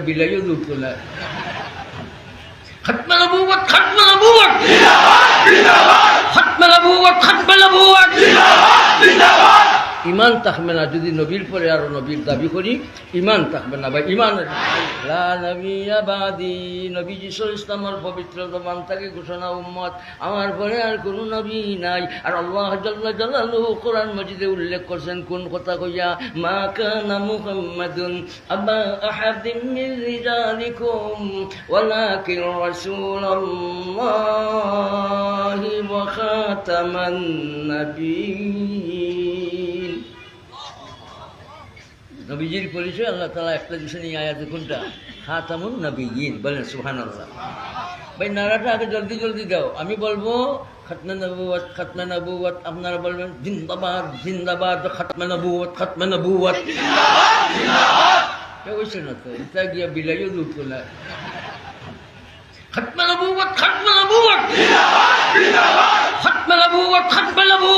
বিলাইও দূর তোলায় খাতমানবুয়াত খাতমানবুয়াত ইমান থাকবে না যদি নবীর পরে আরও নবীর দাবি করি, ইমান থাকবে না। বা ইমান নবী ইসলামের পবিত্র জবান থেকে ঘোষণা উম্মত। আমার পরে আর কোন নবী নাই। আর আল্লাহ জাল্লা কোরআন মজিদে উল্লেখ করছেন, কোন কথা কইয়া, মা কানা মুহাম্মাদুন আবা আহাদিন মিন রিজালিকুম, ওয়ালাকিন রাসূলুল্লাহি ওয়া খাতামান নাবিয়্যিন নবীজির পরিচয়, আল্লাহ তালা একটা বিষয় নিয়ে আয়াতে কোনটা? খাতামুন নবীন বলেন সুহান আল্লাহ ভাই নারাটা আগে জলদি জলদি দাও। আমি বলব, খতমে নবুয়ত খতমে নবুয়ত আপনারা বলবেন, জিন্দাবাদ জিন্দাবাদ, খতমে নবুয়ত খতমে নবুয়ত না তো, এটা গিয়া বিলাইও না খতমে নবুয়ত খতমে নবুয়ত খতমে নবুয়ত খতমে নবুয়ত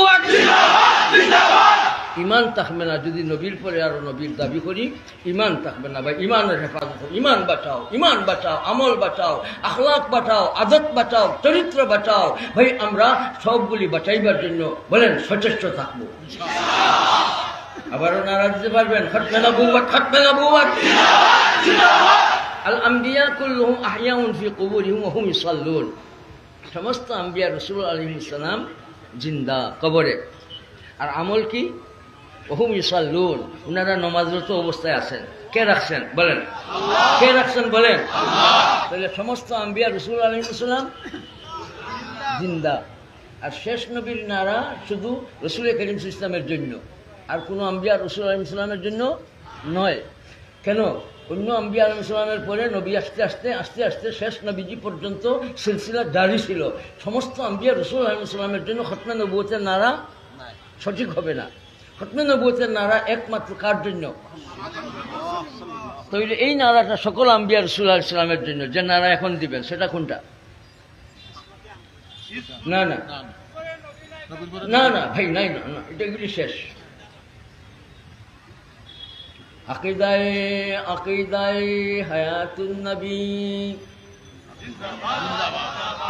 ইমান থাকবে না যদি নবীর পরে আরও নবীর দাবি করি, ইমান থাকবে না। বা ইমানের হেফাজত ইমান বাঁচাও ইমান বাঁচাও, আমল বাঁচাও আখলাক বাঁচাও, আদত বাঁচাও, চরিত্র বাঁচাও। ভাই, আমরা সবগুলি বাঁচাইবার জন্য বলেন সচেষ্ট থাকব। আবারও নারা দিতে পারবেন, খতমে নবুয়াত খতমে নবুয়াত আল আম্বিয়া কুল্লুহুম আহইয়াউন ফি কুবুরিহিম হুম ইসাল্লুন। সমস্ত আম্বিয়া রসুল আলাইহিস সালাম জিন্দা কবরে। আর আমল কি? ওহুম ইসাল্লুন উনারা নমাজরত অবস্থায় আছেন। কে রাখছেন? বলেন। কে রাখছেন? বলেন। তাহলে সমস্ত আম্বিয়া রসুল আলহিমসাল্লাম জিন্দা। আর শেষ নবীর নারা শুধু রসুল করিম ইসলামের জন্য। আর কোনো আম্বিয়া রসুল আলহিম ইসলামের জন্য নয়। কেন? অন্য আম্বিয়া আলম ইসলামের পরে নবী আসতে আসতে আস্তে আস্তে শেষ নবীজি পর্যন্ত সিলসিলা জারি ছিল। সমস্ত আম্বিয়া রসুল আলহিম ইসলামের জন্য খতমে নবুয়তের নারা সঠিক হবে না। খতমে নবুয়তের নারা একমাত্র কার জন্য? তাহলে এই নারাটা সকল আম্বিয়া রসুল ইসলামের জন্য, যে নারা এখন দিবেন, সেটা কোনটা? না না। না না, ভাই, নাই, না না, এটা শেষ। আকিদায় আকিদায় হায়াতুন নবী।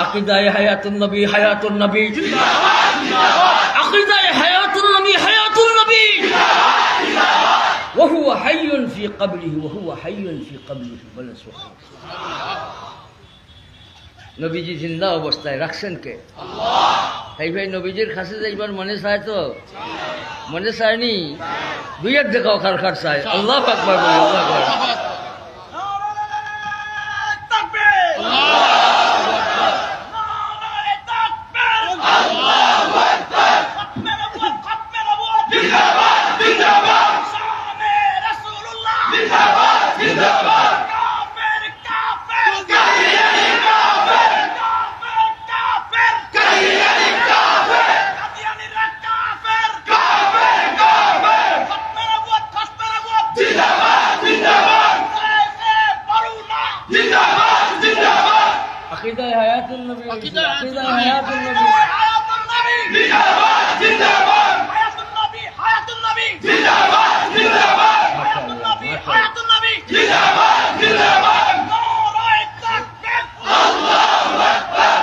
আকিদায় হায়াতুন নবী হায়াতুন নবী। আকিদায় হায়াতুন নবী হায়াতুন নবী হাইয়ুন ফি কাবলিহি ও হুয়া হাইয়ুন ফি কাবলিহি বলেন সুহান নবীজি জিন্দা অবস্থায় রাখছেন কে? ভাই ভাই নবীজির কাছে যাইবার মনে চায় তো? মনে চায়নি? দুই এক দেখাও কার কার চায়। আল্লাহ আকবর আল্লাহ আকবর।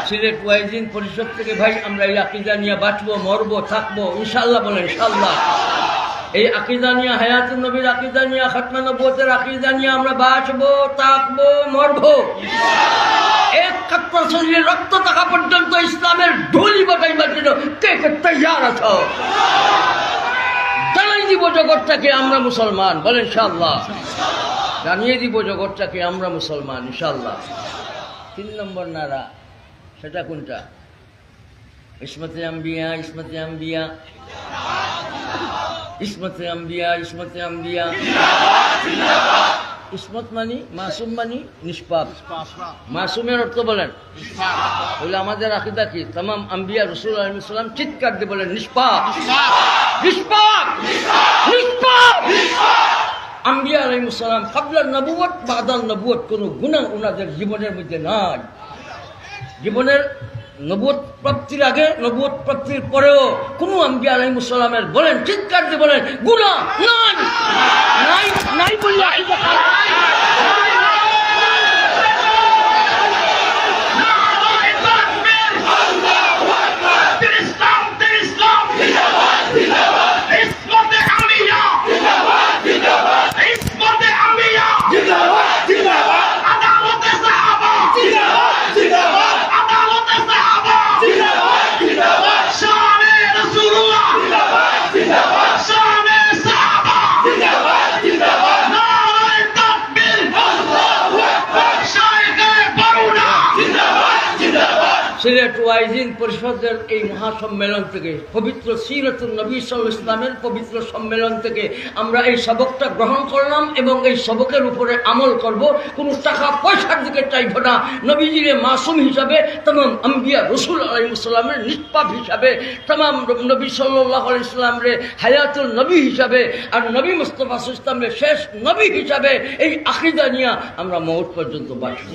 সিলেট ওয়াইজিন পরিষদ থেকে, ভাই, আমরা এই আকিদা নিয়ে বাঁচবো, মরবো, থাকব ইনশাল্লাহ বলেন ইনশাল্লাহ এই আকিদা নিয়ে হায়াতুন নবীর আকিদা নিয়ে খাতমা নবুয়তের আকিদা নিয়ে আমরা বাঁচবো তাকবো মরবো। এক কাত্তা শরীরে রক্ত থাকা পর্যন্ত ইসলামের ঢুলি বাটাইবার জন্য কে কে তৈয়ার আছো? জানাই দিব জগৎটাকে আমরা মুসলমান বলেন ইনশাল্লাহ জানিয়ে দিব জগৎটাকে আমরা মুসলমান ইনশাল্লাহ তিন নম্বর নারা সেটা কোনটা? ইসমতে আম্বিয়া ইসমতে আম্বিয়া। ইসমতে আম্বিয়া ইসমতে আম্বিয়া। ইসমত মানি, মাসুম মানি, নিষ্পাপ। মাসুমের অর্থ বলেন। বলে আমাদের আকিদা কি? তাম আম্বিয়া রসুল আলমিসাম চিৎকার দিয়ে বলেন, নিষ্পাপ। নিষ্পাপ! নিষ্পাপ! আম্বিয়া আলহিমসালাম কাবলার নবুয়ত বাদাল নবুয়ত কোনো গুণা ওনাদের জীবনের মধ্যে নাই। জীবনের নবুয়ত প্রাপ্তির আগে নবুত প্রাপ্তির পরেও কোনো আম্বিয়া সালামের বলেন, চিৎকার দিয়ে বলেন গুণা নাই নাই নাই বললে সিলেট ওয়াইজিন পরিষদের এই মহাসম্মেলন থেকে, পবিত্র সিরতুল নবী সাল ইসলামের পবিত্র সম্মেলন থেকে আমরা এই সবকটা গ্রহণ করলাম এবং এই সবকের উপরে আমল করব। কোনো টাকা পয়সার দিকে চাইব না। নবীজির মাসুম হিসাবে তাম আম্বিয়া রসুল আলাইসাল্লামের নিষ্পাপ হিসাবে তাম নবী সাল্লাহ আলাইসাল্লামের হায়াতুল নবী হিসাবে আর নবী মুস্তফা ইসলামের শেষ নবী হিসাবে এই আকিদা নিয়ে আমরা মৌত পর্যন্ত বাঁচব।